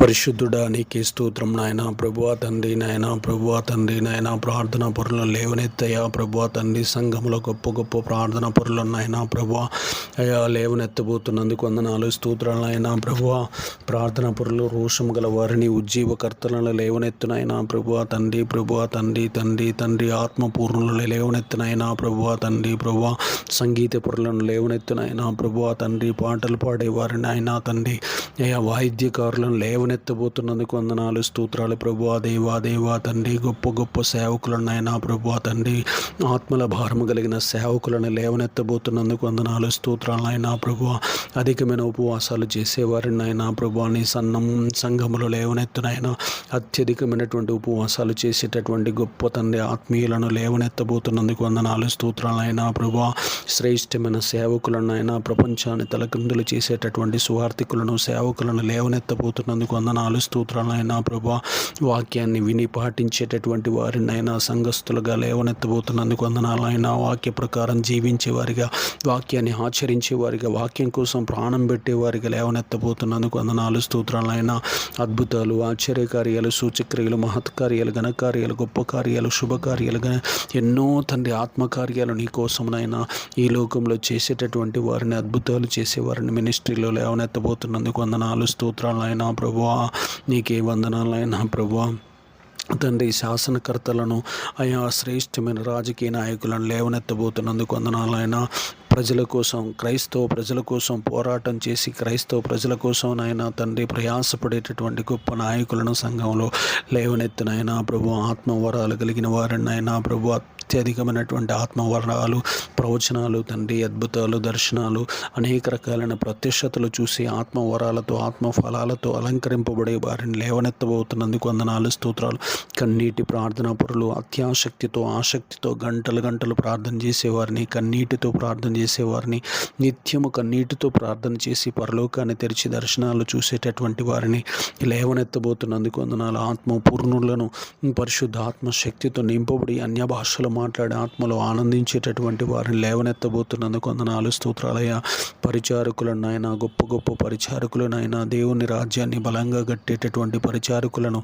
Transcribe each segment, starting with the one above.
పరిశుద్ధుడా నీకే స్తోత్రం నాయన. ప్రభువా తండ్రి నాయన ప్రభువా తండ్రి నాయన. ప్రార్థన పరులను లేవనెత్తయా ప్రభువా తండ్రి సంఘంలో గొప్ప గొప్ప ప్రార్థన పరులు నాయన. ప్రభువా అయ్యా లేవనెత్తబోతున్నందుకు వందనాలు స్తోత్రాలు నాయన. ప్రభువా ప్రార్థన పరులు రోషం గల వారిని ఉజ్జీవకర్తలను లేవనెత్తునైనా ప్రభువా తండ్రి ప్రభువా తండ్రి తండ్రి తండ్రి ఆత్మపూర్ణులను లేవనెత్తునైనా ప్రభువా తండ్రి ప్రభువా సంగీత పొరలను లేవనెత్తునైనా ప్రభువా తండ్రి పాటలు పాడే వారిని అయినా తండ్రి అయ్యా వాయిద్యకారులను లేవనెత్తబోతున్నందుకు వందనాలు స్తోత్రాలు. ప్రభువా దేవా దేవా తండ్రి గొప్ప గొప్ప సేవకులను ప్రభు తండ్రి. ఆత్మల భారము కలిగిన సేవకులను లేవనెత్తబోతున్నందుకు వందనాలు స్తోత్రాలైనా ప్రభు అధికమైన ఉపవాసాలు చేసేవారినైనా ప్రభు నీ సన్నం సంఘములు లేవనెత్తునైనా అత్యధికమైనటువంటి ఉపవాసాలు చేసేటటువంటి గొప్ప తండ్రి ఆత్మీయులను లేవనెత్తబోతున్నందుకు వందనాలు స్తోత్రాలైనా ప్రభు శ్రేష్టమైన సేవకులను అయినా ప్రపంచాన్ని తలకిందులు చేసేటటువంటి సువార్థికులను సేవకులను లేవనెత్తబోతున్నందుకు వందనాలు స్తోత్రాలైనా ప్రభా. వాక్యాన్ని విని పాటించేటటువంటి వారినైనా సంఘస్థులుగా లేవనెత్తబోతున్నందుకు వందనాలైనా వాక్య ప్రకారం జీవించే వారిగా వాక్యాన్ని ఆచరించే వారిగా వాక్యం కోసం ప్రాణం పెట్టేవారిగా లేవనెత్తబోతున్నందుకు వందనాలు స్తోత్రాలైనా అద్భుతాలు ఆశ్చర్యకార్యాలు సూచక్రియలు మహత్కార్యాలు ఘనకార్యాలు గొప్ప కార్యాలు శుభకార్యాలు ఎన్నో తండ్రి ఆత్మకార్యాలు నీ కోసమునైనా ఈ లోకంలో చేసేటటువంటి వారిని అద్భుతాలు చేసేవారిని మినిస్ట్రీలో లేవనెత్తబోతున్నందుకు వందనాలు స్తోత్రాలైనా ప్రభువా నీకే వందనాలైనా ప్రభువా. తండ్రి శాసనకర్తలను ఆయా శ్రేష్టమైన రాజకీయ నాయకులను లేవనెత్తబోతున్నందుకు వందనాలైనా. ప్రజల కోసం క్రైస్తవ ప్రజల కోసం పోరాటం చేసి క్రైస్తవ ప్రజల కోసం నాయన తండ్రి ప్రయాసపడేటటువంటి గొప్ప నాయకులను సంఘంలో లేవనెత్తినైనా ప్రభు ఆత్మవరాలు కలిగిన వారినైనా ప్రభు అత్యధికమైనటువంటి ఆత్మవరాలు ప్రవచనాలు తండ్రి అద్భుతాలు దర్శనాలు అనేక రకాలైన ప్రత్యక్షతలు చూసి ఆత్మవరాలతో ఆత్మఫలాలతో అలంకరింపబడే వారిని లేవనెత్తబోతున్నందుకు వందనాలు స్తోత్రాలు. కన్నీటి ప్రార్థనా పరులు అత్యాసక్తితో ఆసక్తితో గంటలు గంటలు ప్రార్థన చేసేవారిని కన్నీటితో ప్రార్థన చేసేవారిని నిత్యము కన్నీటితో ప్రార్థన చేసి పరలోకాన్ని తెరిచి దర్శనాలు చూసేటటువంటి వారిని లేవనెత్తబోతున్నందుకు వందనాలు. ఆత్మ పూర్ణులను పరిశుద్ధ ఆత్మ శక్తితో నింపబడి అన్య భాషలు మాట్లాడి ఆత్మలో ఆనందించేటటువంటి వారిని లేవనెత్తబోతున్నందుకు వందనాలు స్తోత్రాలయ పరిచారకులను ఆయన గొప్ప గొప్ప పరిచారకులనైనా దేవుని రాజ్యాన్ని బలంగా కట్టేటటువంటి పరిచారకులను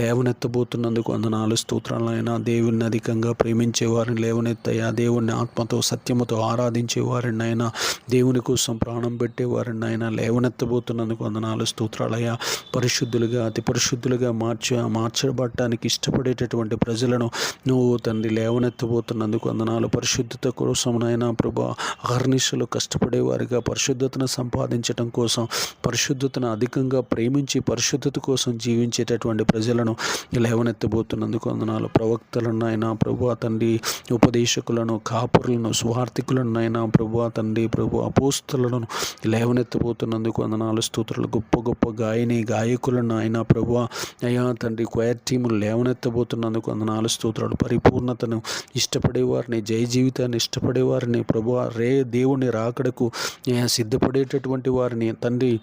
లేవనెత్తబోతున్నందుకు వందనాలు స్తోత్రాలైనా దేవుని అధికంగా ప్రేమించే వారిని లేవనెత్తయ్యా. దేవుని ఆత్మతో సత్యముతో ఆరాధించే వారిని ఆయన దేవుని కోసం ప్రాణం పెట్టే వారిని ఆయన లేవనెత్తబోతున్నందుకు వందనాలు స్తోత్రాలయ పరిశుద్ధులుగా అతి పరిశుద్ధులుగా మార్చ మార్చబడటానికి ఇష్టపడేటటువంటి ప్రజలను నువ్వు తండ్రి ఎత్తుపోతున్నందుకు వందనాలు. పరిశుద్ధత కోసం నాయన ప్రభా అహర్నిశలు కష్టపడేవారిగా పరిశుద్ధతను సంపాదించడం కోసం పరిశుద్ధతను అధికంగా ప్రేమించి పరిశుద్ధత కోసం జీవించేటటువంటి ప్రజలను లేవనెత్తబోతున్నందుకు వందనాలు. ప్రవక్తలను ఆయన ప్రభు తండ్రి ఉపదేశకులను కాపురులను సువార్థికులను అయినా ప్రభు తండ్రి ప్రభు అపోస్తులను లేవనెత్తబోతున్నందుకు వందనాలు. స్తోత్రులు. గొప్ప గొప్ప గాయని గాయకులను ఆయన ప్రభు అయ్యా తండ్రి క్వయర్ టీములు లేవనెత్తబోతున్నందుకు వందనాలు. స్తోత్రాలు. పరిపూర్ణతను ఇష్టపడేవారిని జయ జీవితాన్ని ఇష్టపడేవారిని ప్రభు రే దేవుని రాకడకు సిద్ధపడేటటువంటి వారిని తండ్రి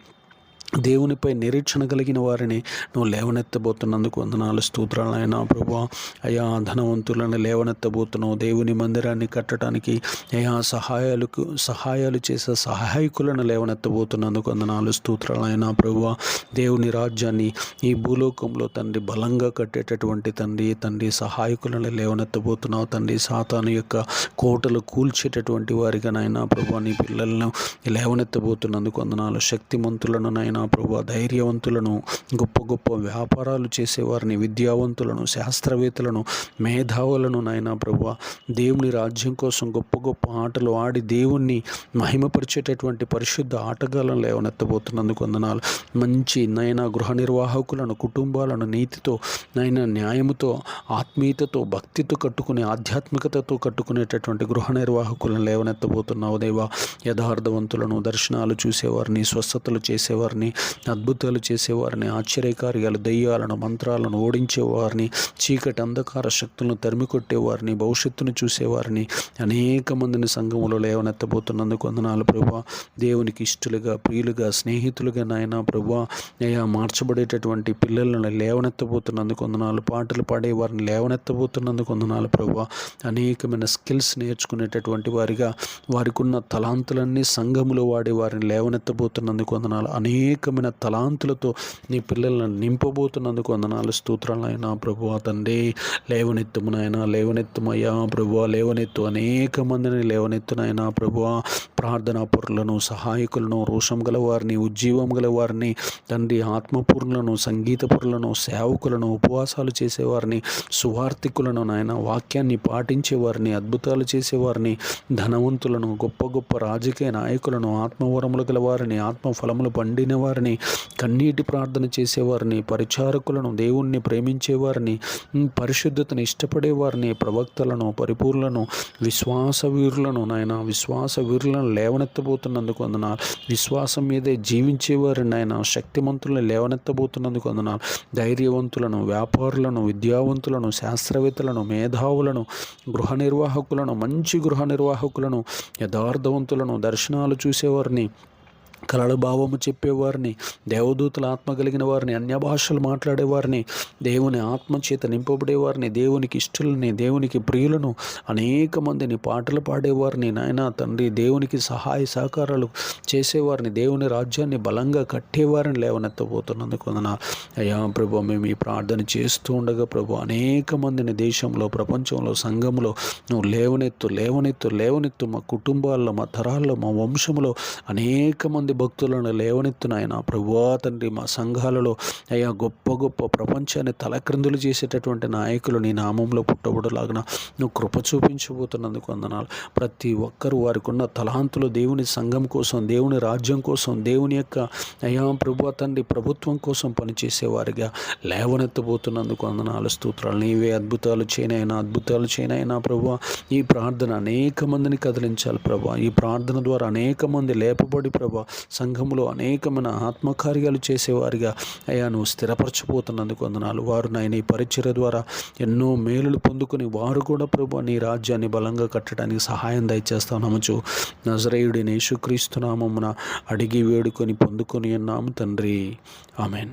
దేవునిపై నిరీక్షణ కలిగిన వారిని నువ్వు లేవనెత్తబోతున్నందుకు వందనాలు స్తోత్రాలు ఆయన ప్రభా. అయా ధనవంతులను లేవనెత్తబోతున్నావు. దేవుని మందిరాన్ని కట్టడానికి అయా సహాయాలకు సహాయాలు చేసే సహాయకులను లేవనెత్తబోతున్నందుకు వందనాలు స్తోత్రాలు ఆయన ప్రభా. దేవుని రాజ్యాన్ని ఈ భూలోకంలో తండ్రి బలంగా కట్టేటటువంటి తండ్రి తండ్రి సహాయకులను లేవనెత్తబోతున్నావు. తండ్రి సాతాను యొక్క కోటలు కూల్చేటటువంటి వారిగా నాయన ప్రభా నీ పిల్లలను లేవనెత్తబోతున్నందుకు వందనాలు శక్తిమంతులను నాయన ప్రభు ధైర్యవంతులను గొప్ప గొప్ప వ్యాపారాలు చేసేవారిని విద్యావంతులను శాస్త్రవేత్తలను మేధావులను నాయన ప్రభు దేవుని రాజ్యం కోసం గొప్ప గొప్ప ఆటలు ఆడి దేవుణ్ణి మహిమపరిచేటటువంటి పరిశుద్ధ ఆటగాళ్ళను లేవనెత్తబోతున్నందుకు వందనాలు. మంచి నైనా గృహ నిర్వాహకులను కుటుంబాలను నీతితో నైనా న్యాయముతో ఆత్మీయతతో భక్తితో కట్టుకునే ఆధ్యాత్మికతతో కట్టుకునేటటువంటి గృహ నిర్వాహకులను లేవనెత్తబోతున్నావు దేవా. యథార్థవంతులను దర్శనాలు చూసేవారిని స్వస్థతలు చేసేవారిని అద్భుతాలు చేసేవారిని ఆశ్చర్యకార్యాలు దయ్యాలను మంత్రాలను ఓడించేవారిని చీకటి అంధకార శక్తులను తరిమి కొట్టేవారిని భవిష్యత్తును చూసేవారిని. అనేక మందిని సంఘములో లేవనెత్తబోతున్నందుకు వందనాలు ప్రభా. దేవునికి ఇష్టలుగా ప్రియులుగా స్నేహితులుగా నాయన ప్రభా. అయా మార్చబడేటటువంటి పిల్లలను లేవనెత్తబోతున్నందుకు వందనాలు పాటలు పాడే వారిని లేవనెత్తబోతున్నందుకు వందనాలు ప్రభా. అనేకమైన స్కిల్స్ నేర్చుకునేటటువంటి వారిగా వారికి ఉన్న తలాంతులన్నీ సంఘములో వాడే వారిని లేవనెత్తబోతున్నందుకు వందనాలు. అనేక అనేకమైన తలాంతులతో నీ పిల్లలను నింపబోతున్నందుకు వందనాలు స్తోత్రాలు ప్రభు తండ్రి లేవనెత్తుమునైనా లేవనెత్తుమయ్యా ప్రభు లేవనెత్తు అనేక మందిని లేవనెత్తునైనా ప్రభు ప్రార్థనాపురులను సహాయకులను రోషం గల వారిని ఉజ్జీవం గల వారిని తండ్రి ఆత్మపూర్ణులను సంగీతపురులను సేవకులను ఉపవాసాలు చేసేవారిని సువార్థికులను నాయన వాక్యాన్ని పాటించేవారిని అద్భుతాలు చేసేవారిని ధనవంతులను గొప్ప గొప్ప రాజకీయ నాయకులను ఆత్మవరములు గల వారిని పండిన వారిని కన్నీటి ప్రార్థన చేసేవారిని పరిచారకులను దేవుణ్ణి ప్రేమించేవారిని పరిశుద్ధతను ఇష్టపడేవారిని ప్రవక్తలను పరిపూర్లను విశ్వాస వీరులను నాయన విశ్వాస వీరులను లేవనెత్తబోతున్నందుకు వందనాలు. విశ్వాసం మీదే జీవించేవారిని ఆయన శక్తిమంతులను లేవనెత్తబోతున్నందుకు వందనాలు. ధైర్యవంతులను వ్యాపారులను విద్యావంతులను శాస్త్రవేత్తలను మేధావులను గృహ నిర్వాహకులను మంచి గృహ నిర్వాహకులను యథార్థవంతులను దర్శనాలు చూసేవారిని కలల భావము చెప్పేవారిని దేవదూతుల ఆత్మ కలిగిన వారిని అన్య భాషలు మాట్లాడేవారిని దేవుని ఆత్మ చేత నింపబడేవారిని దేవునికి ఇష్టలని దేవునికి ప్రియులను అనేక మందిని పాటలు పాడేవారిని నాయన తండ్రి దేవునికి సహాయ సహకారాలు చేసేవారిని దేవుని రాజ్యాన్ని బలంగా కట్టేవారిని లేవనెత్తబోతున్నందుకు అయ్యా ప్రభు మేము ఈ ప్రార్థన చేస్తూ ఉండగా ప్రభు అనేక మందిని దేశంలో ప్రపంచంలో సంఘంలో నువ్వు లేవనెత్తు లేవనెత్తు లేవనెత్తు మా కుటుంబాల్లో మా తరాల్లో మా వంశంలో అనేక మంది భక్తులను లేవనెత్తునాయన. ప్రభువా తండ్రి మా సంఘాలలో అయ్యా గొప్ప గొప్ప ప్రపంచాన్ని తలక్రిందులు చేసేటటువంటి నాయకులు నీ నామంలో పుట్టబడలాగిన. నువ్వు కృప చూపించబోతున్నందుకు వందనాలు. ప్రతి ఒక్కరూ వారికి ఉన్న తలాంతులు దేవుని సంఘం కోసం దేవుని రాజ్యం కోసం దేవుని యొక్క అయ్యా ప్రభు తండ్రి ప్రభుత్వం కోసం పనిచేసేవారిగా లేవనెత్తబోతున్నందుకు వందనాలు స్తోత్రాలు. నీవే అద్భుతాలు చేయనైనా అద్భుతాలు చేయనైనా ప్రభు ఈ ప్రార్థన అనేక మందిని కదిలించాలి ప్రభు ఈ ప్రార్థన ద్వారా అనేక మంది లేపబడి ప్రభు సంఘములో అనేకమైన ఆత్మకార్యాలు చేసేవారిగా అయ్యా నువ్వు స్థిరపరచబోతున్నందుకు వందనాలు. వారు నాయన ఈ పరిచయ ద్వారా ఎన్నో మేలులు పొందుకుని వారు కూడా ప్రభు నీ రాజ్యాన్ని బలంగా కట్టడానికి సహాయం దయచేస్తావు. నమ్మచ్చు నజరేయుడిని యేసుక్రీస్తు నామమున అడిగి వేడుకొని పొందుకొని అన్నాము తండ్రి. ఆమెన్.